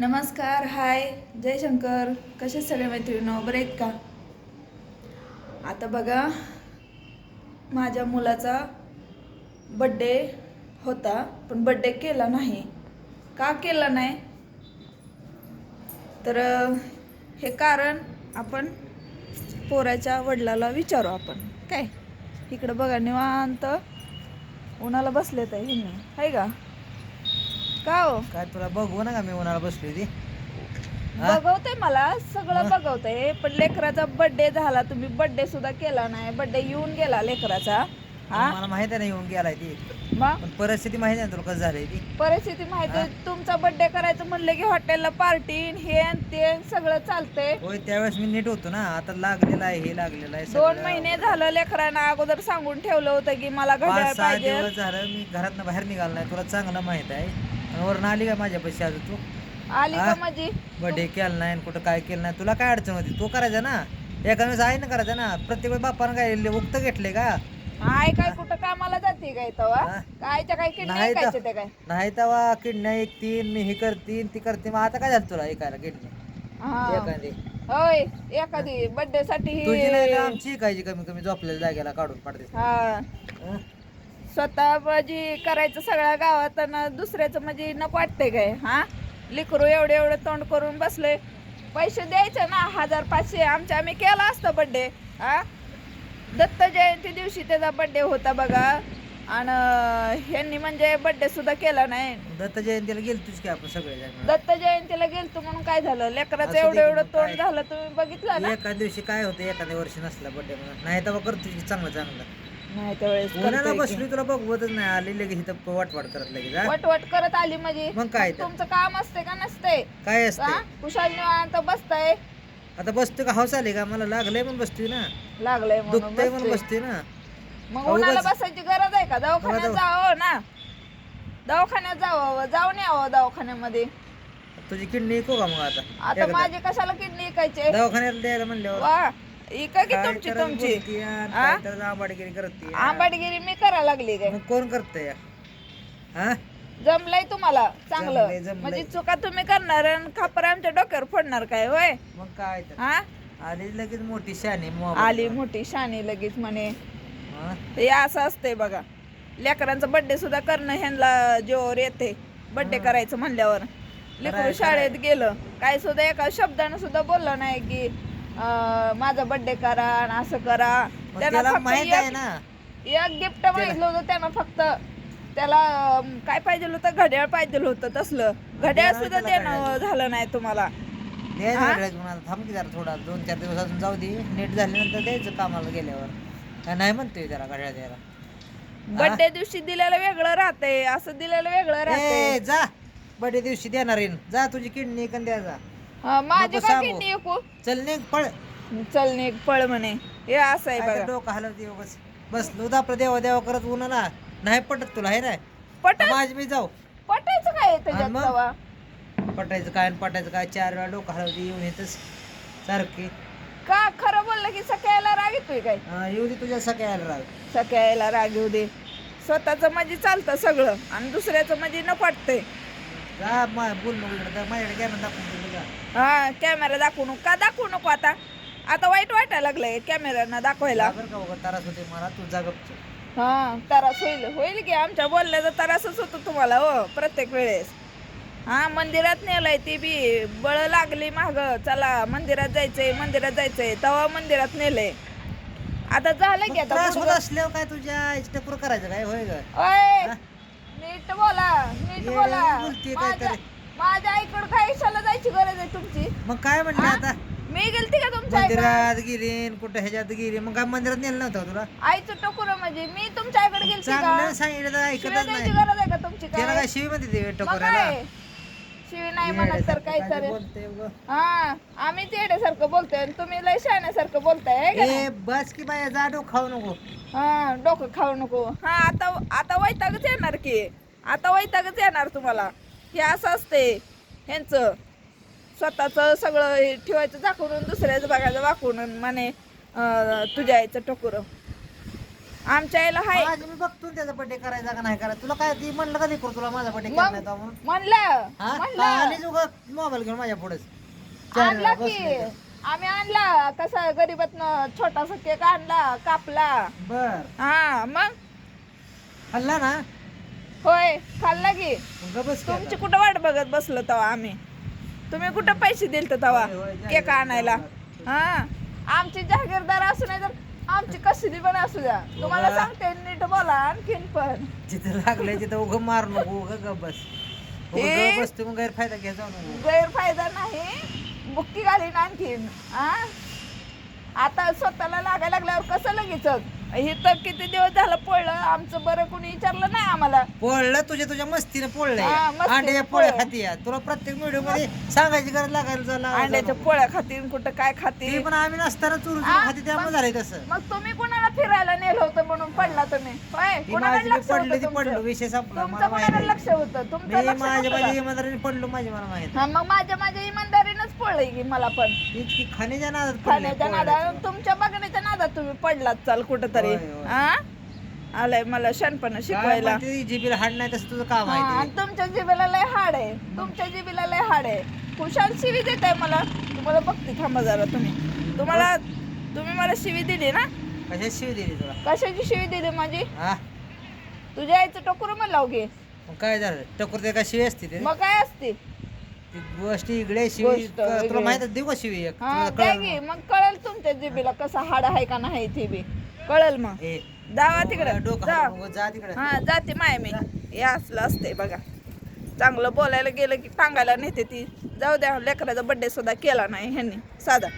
नमस्कार हाय. जय शंकर कसे सगळे मैत्रिणी बरे आहेत का? आता बघा माझ्या मुलाचा बड्डे होता पण बड्डे केला नाही. का केला नाही? तर हे कारण आपण पोराच्या वडिलाला विचारू आपण. काय? इकडं बघा निवांत. उन्हाला बसलेत आहे हिंनी आहे का? का हो? काय तुला बघू ना का मी उन्हाळा बसली ती. हा? बघवते मला सगळं? बघवते पण लेकराचा बर्थडे झाला तुम्ही बर्थडे सुद्धा केला नाही. बर्थडे येऊन गेला लेकराचा. हा? मला माहीत आहे ना येऊन गेलाय ती. मग? पण परिस्थिती माहिती आहे ना तुला कसं झालंय ती? परिस्थिती माहिती आहे, तुमचा बर्थडे करायचं म्हणलं की हॉटेलला पार्टी हे ते सगळं चालतंय. होय त्यावेळेस मी नीट होतो ना. आता लागलेलं आहे हे लागलेलं आहे दोन सगळं. महिने झालं लेकरांना अगोदर सांगून ठेवलं होतं की मला घड्याळ पाच सहा पाहिजे. दिवस झालं मी घरातनं बाहेर निघालो नाही. तुला चांगलं माहीत आहे. वरून आली का माझ्या पैसे आज तू? आली का हा? माझी? बर्थडे केलं नाही आणि कुठं काय केलं नाही. तुला काय अडचण होती? तू करायचा ना? एका वेळेस आहे ना करायचा ना? प्रत्येक वेळेस बापानं काय उक्त घेतले का? आय काय? कुठं कामाला जाते काय तेव्हा हा? कायच्या काय किडनी नाही तर- ऐकायचे ते काय? नाही तेव्हा किडण्या एक तीन मी हे करतीन ती करते मग आता काय झालं तुला ऐकायला किडनी हा. एखादी. होय एखादी. बर्थडे साठी तुझी नाही तर आमची कायची कमी कमी झोपलेल्या जागेला काढून पडते. हा. हं? स्वतः म्हणजे करायचं सगळ्या गावात आणि दुसऱ्याचं म्हणजे नको वाटतंय काय हा? लिकरू एवढे एवढे तोंड करून बसले. पैसे द्यायचे ना हजार पाचशे आमच्या आम्ही केला असतं बड्डे हा? दत्त जयंती दिवशी त्याचा बड्डे होता बघा. आणि ह्यांनी म्हणजे बड्डे सुद्धा केला नाही. दत्त जयंतीला गेल तुझ की आपण सगळे. दत्त जयंतीला गेलतो म्हणून काय झालं? लेकराचं असू दे एवढं की एवढं मग तोंड काय. झालं तुम्ही बघितलं ना? एका दिवशी काय होतं एखाद्या वर्षी नसला बर्थडे म्हणून. नाही तेव्हा करतो की चांगलं चांगलं. नाही त्यावेळेस उन्हाळा करतोय की. बसली तुला बघवतच नाही आली लगेच इथं वाटवाट करत लगेच हा? वटवट करत आली म्हणजे. मग काय तर? तुमचं काम असते का नसते? काय असते? हा? कुशाल निवांत बसताय. आता बसतोय का? हौस आली का? मला लागलंय म्हणून बसतोय ना. लागलंय म्हणून दुखतंय म्हणून बसतोय. बसतोय ना. मग अहो, उन्हाला बसायची गरज आहे का? दवाखान्यात दवा- जावं ना. दवाखान्यात जावं जाऊन यावं दवाखान्यामध्ये. तुझी किडनी ऐकू का मग आता? आता एकदा. माझे कशाला किडनी ऐकायचे दवाखान्यात द्यायला म्हणल्यावर. वा. की तुमची तुमची? हा? आंबाडगिरी करते आंबाडगिरी मी करायला लागली काय? मग कोण करतंय? हा? जमलंय तुम्हाला? चांगलं. जमलंय. म्हणजे चुका तुम्ही करणार आणि खापर आमच्या डोक्यावर फोडणार काय होय? मग काय तर. हा? आली लगेच मोठी शानी आली मोठी शानी लगेच म्हणे. हा? असं असतंय बघा. लेकरांचा बर्थडे सुद्धा करणं ह्यांना जेव्हावर येते बर्थडे. करायचं म्हणल्यावर. लेकरू शाळेत. गेलं. काय सुद्धा एका शब्दानं सुद्धा बोललं नाही की माझा बर्थडे करा आणि असं करा. त्याला माहीत आहे ना. एक गिफ्ट मागितलं होतं त्यानं फक्त. त्याला काय पाहिजे होतं? घड्याळ पाहिजे होतं तसलं. घड्याळ सुद्धा देणं. झालं नाही तुम्हाला. थांब की जरा थोडा दोन चार दिवस अजून जाऊ दे. नीट झाल्यानंतर द्यायचं कामाला गेल्यावर. नाही म्हणतोय त्याला घड्याळ द्यायला. बर्थडे दिवशी दिलेलं वेगळं राहतंय. असं दिलेलं वेगळं राहतंय. जा. बर्थडे दिवशी देणार जा तुझी किडनी कन द्या जा. हा, माझी नको काय सांगू. किडनी ऐकू चल निघ पळ. चल निघ पळ म्हणे. हे असं आहे काय ते बघा. डोकं हलवते बस. तर आपलं देवा देवा करत उन्हाला नाही पटत तुला हे नाही पट माझ मी जाऊ. पटायचं काय आहे त्याच्यात आणि मग? तवा? पटायचं काय आणि पटायचं काय? चार वेळा डोकं हलवते येऊन येतच सारखे. का खरं बोललं की सकाळला राग येतोय काय? हा, येऊ दे तुझ्या सगळ्याला राग. सकाळला राग येऊ दे. स्वतःच म्हणजे चालतं सगळं आणि दुसऱ्याचं म्हणजे न पटतंय जा मा बोल नको इकडे जा, माझ्याकडे कॅमेरा दाखवून दिलं का हा कॅमेरा दाखवू नको. का दाखवू नको आता? आता वाईट वाटायला लागलंय कॅमेऱ्यानं दाखवायला. बरं का बघा त्रास होते मला तू. हा तरास होईल होईल की. आमच्या बोलण्याचा तरासच होतो तुम्हाला हो प्रत्येक वेळेस. हा मंदिरात नेलंय ती बी. बळ लागली माग. चला मंदिरात जायचंय मंदिरात जायचंय. तेव्हा मंदिरात नेलंय. आता झालं की आता त्रास होत असल्यावर काय तुझ्या इष्टपूर करायचं काय? होय ग ओय? नीट बोला नीट बोला. बोलतीये माझ्या काहीतरी. माझ्या आईकडे काय इशाला जायची गरज आहे तुमची. मग काय म्हणले हा? आता? मी गेलती का तुमच्या आईकडे? मंदिरात गेली कुठं ह्याच्यात गेली. मग काय मंदिरात नेलं नव्हतं का तुला? आईचं टोकुर म्हणजे मी तुमच्या आईकडे गेलती का? चांगलं सांगितलं तर ऐकतच द्यायची नाही. गरज आहे का तुमची त्याला काय? काय शिवी म्हणते ते मग टकोऱ्याला? काय? शिवी नाही म्हणत तर काय तर बोलते उगं. हा आम्ही येड्यासारखं बोलतोय आणि तुम्ही लय शाण्यासारखं बोलताय है का नाही? ए बस की बाया जा डोकं खाऊ नको. हा डोकं खाऊ नको. हा आता आता वैतागच येणार की. आता वैतागच येणार तुम्हाला. हे असं असते ह्यांचं स्वतःचं सगळं हे ठेवायचं झाकून दुसऱ्याचं बघायचं वाकून म्हणे तुझ्या आईचं टोकुर. आमच्या आईला हाय. मी बघतो त्याचा बर्थडे करायचा का नाही करायचा? तुला काय ती म्हणलं का लेकरू तुला माझा बर्थडे मग करण्यात म्हणून म्हणलं. हा मोबाईल घेऊन माझ्या पुढेच आणला की. आम्ही आणला. कसा गरीबातनं छोटासा केक आणला कापला. बर. हा मग? हल्ला ना? होय खाल्ला की. मग गं बस की तुमची आता. कुठं वाट बघत बसलो तेव्हा आम्ही? तुम्ही कुठं पैसे दिलते तेव्हा होय, होय, जाहीर केक आणायला? हा. आमची जागीरदार असू नाही तर आमची कसली पण असू द्या. तुम्हाला. सांगते नीट बोला आणखीन पण. जिथं लागलंय तिथं उगं मारू नको उगं गप बस. उगं हे- गप बस तुम्ही गैरफायदा घ्या जाऊ नको. गैरफायदा नाही. बुक्की घालीन आणखीन हा आता स्वतःला लागायला लागल्यावर कसं लगेच हे तर किती दिवस झालं पडलं आमचं बरं कोणी विचारलं नाही आम्हाला. पोळलं तुझ्या तुझ्या मस्तीने पोळलंय. हा, मस्तीने अंड्याच्या पोळ्या पोळलं. खाती या. तुला प्रत्येक व्हिडिओमध्ये सांगायची गरज लागायला लागायला अंड्याच्या. पोळ्या खातील कुठं काय ते खातील पण आम्ही नसताना चुरू हा, खाती त्यामुळे झालंय तसं. मग तुम्ही कुणाला फिरायला नेलं होतं म्हणून पडला तुम्ही? होय ती कुणाकडे माझी लक्ष पडली होतं ती पडलो तुमचं? विषय संपला तुमचं मला कुणाकडे माहिती लक्ष होतं? तुमचं मी लक्ष माझ्या नव्हतं माझ्या का? इमानदारीने पडलो माझी मला माहिती हा मग माझ्या माझ्या इमानदारीनंच पडलंय की मला पण. तीच की खाण्याच्या नादात पडले खाण्याच्या नादात. तुमच्या बघण्याच्या नादात तुम्ही पडलात चाल कुठं तरी होय, होय. हा आलंय मला शहाणपणा शिकवायला. जीबीला हाड नाही तसं तुझं काम हा, आहे आणि तुमच्या जिबेला लय हाड आहे. तुमच्या जिबेला लय हाड आहे. खुशाल शिवी देत आहे मला. तुम्हाला बघते थांबा जरा तुम्ही. तुम्हाला तुम्ही मला शिवी दिली ना? ते. कशात शिव दिली तुला? कशाची शिवी दिली माझी? हा? तुझ्या आईचं टोकर मला घे. मग काय झालं? टकोर ते काय शिवी असते ते? मग काय असते? गोष्ट इकडे शिवी गोष्ट तुला वेगळी. माहीत आहे, देऊ का शिवी एक? हा तुला काय कळलं घे मग. मग कळेल तुमच्या जिबीला कसा हाड आहे का नाही ती बी. कळेल मग. ए, जावा तिकडं. डोकं नको, जा. तिकडे. हा जाते माय मी हे असलं असते बघा. चांगलं बोलायला गेलं की टांगायला नेते ती. जाऊ द्या लेकराचा बर्थडे सुद्धा केला नाही ह्यांनी. साधा.